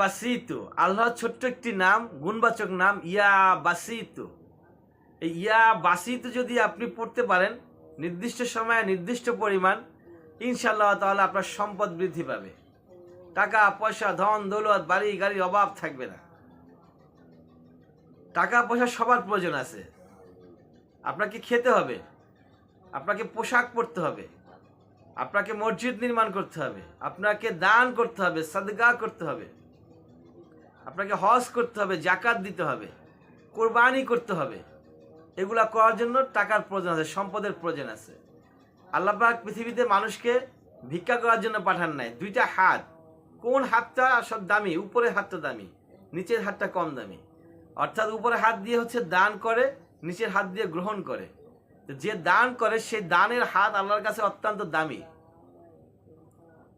বাসিতু আল্লাহ ছোট্ট একটি নাম, গুণবাচক নাম ইয়া এই ইয়া বাসিতু যদি আপনি পড়তে পারেন, নির্দিষ্ট সময়ে নির্দিষ্ট পরিমাণ ইনশাল্লাহ তাহলে আপনার সম্পদ বৃদ্ধি পাবে। টাকা, পয়সা, ধন, দৌলত, বাড়ি, গাড়ির অভাব থাকবে না। টাকা, পয়সা সবার প্রয়োজন আছে। আপনাকে খেতে হবে, আপনাকে পোশাক পরতে হবে, আপনাকে মসজিদ নির্মাণ করতে হবে, আপনাকে দান করতে হবে, সাদগা করতে হবে। আপনাকে হজ করতে হবে, জাকাত দিতে হবে, কোরবানি করতে হবে। এগুলা করার জন্য টাকার প্রয়োজন আছে, সম্পদের প্রয়োজন আছে। আল্লাহ পাক পৃথিবীতে মানুষকে ভিক্ষা করার জন্য পাঠান নাই। দুইটা হাত, কোন হাতটা সব দামি, উপরের হাতটা দামি, নিচের হাতটা কম দামি। অর্থাৎ উপরে হাত দিয়ে হচ্ছে দান করে, নিচের হাত দিয়ে গ্রহণ করে। যে দান করে সেই দানের হাত আল্লাহর কাছে অত্যন্ত দামি।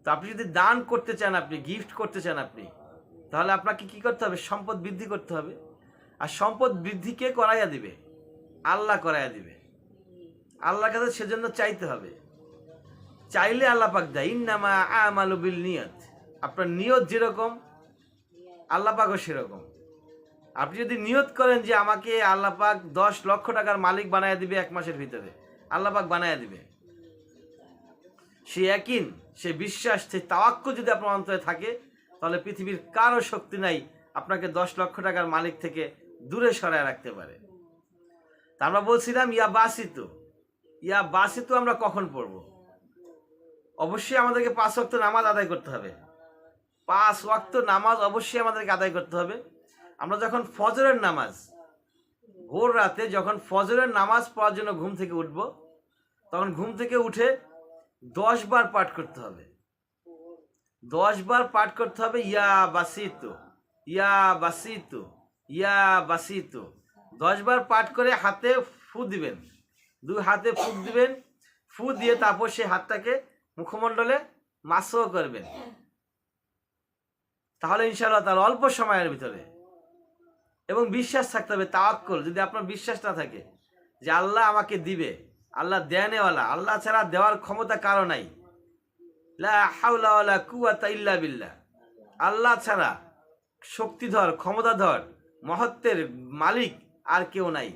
তো আপনি যদি দান করতে চান, আপনি গিফট করতে চান আপনি তাহলে আপনাকে কি করতে হবে? সম্পদ বৃদ্ধি করতে হবে। আর সম্পদ বৃদ্ধি কে করাইয়া দিবে? আল্লাহ করাইয়া দিবে। আল্লাহর কাছে সেজন্য চাইতে হবে। চাইলে আল্লাহ পাক দেয়, ইন্নামা আমালু বিল নিয়ত। আপনার নিয়ত যেরকম, আল্লাহ পাকও সেরকম। আপনি যদি নিয়ত করেন যে আমাকে আল্লাহ পাক দশ লক্ষ টাকার মালিক বানায় দিবে এক মাসের ভিতরে, আল্লাহ পাক বানায় দিবে। সে একিন সে বিশ্বাস, সে তাওয়াক্য যদি আপনার অন্তরে থাকে তাহলে পৃথিবীর কারও শক্তি নাই আপনাকে দশ লক্ষ টাকার মালিক থেকে দূরে সরায় রাখতে পারে। তা আমরা বলছিলাম, ইয়া বাসিত ইয়া বাসিত আমরা কখন পড়ব? অবশ্যই আমাদেরকে পাঁচ ওয়াক্ত নামাজ আদায় করতে হবে। পাঁচ ওয়াক্ত নামাজ অবশ্যই আমাদেরকে আদায় করতে হবে। আমরা যখন ফজরের নামাজ, ভোর রাতে যখন ফজরের নামাজ পড়ার জন্য ঘুম থেকে উঠব, তখন ঘুম থেকে উঠে দশ বার পাঠ করতে হবে। দশ বার পাঠ করতে হবে, ইয়া বাসিত ইয়া বাসিত ইয়া বাসিত। দশ বার পাঠ করে হাতে ফু দিবেন। দুই হাতে ফুক দিবেন, ফু দিয়ে তারপর সেই হাতটাকে মুখমণ্ডলে মাসও করবেন। তাহলে ইনশাআল্লাহ তাহলে অল্প সময়ের ভিতরে। এবং বিশ্বাস থাকতে হবে, তাওয়াক্কল, যদি আপনার বিশ্বাস না থাকে যে আল্লাহ আমাকে দিবে, আল্লাহ দেয়ানেওয়ালা, আল্লাহ ছাড়া দেওয়ার ক্ষমতা কারও নাই। বিল্লাহ। আল্লাহ ছাড়া শক্তিধর, ক্ষমতাধর, মহত্বের মালিক আর কেউ নাই।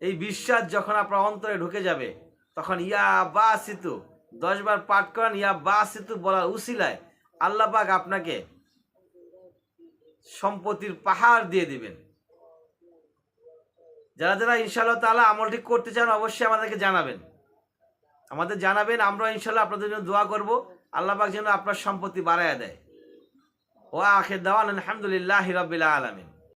এই বিশ্বাস যখন আপনার অন্তরে ঢুকে যাবে, তখন ইয়া বা সিতু দশবার পাঠ করেন, ইয়া বা সিতু বলার উসিলায় আল্লাহ পাক আপনাকে সম্পত্তির পাহাড় দিয়ে দিবেন। যারা যারা ইনশাআল্লাহ তাআলা আমলটি করতে চান, অবশ্যই আমাদেরকে জানাবেন। আমাদের জানাবেন, আমরা ইনশাল্লাহ আপনাদের জন্য দোয়া করব। আল্লাহবাক যেন আপনার সম্পত্তি বাড়াইয়া দেয়। ও আখের দাওয়ান আলহামদুলিল্লাহ হিরবিল্লা আলামিন।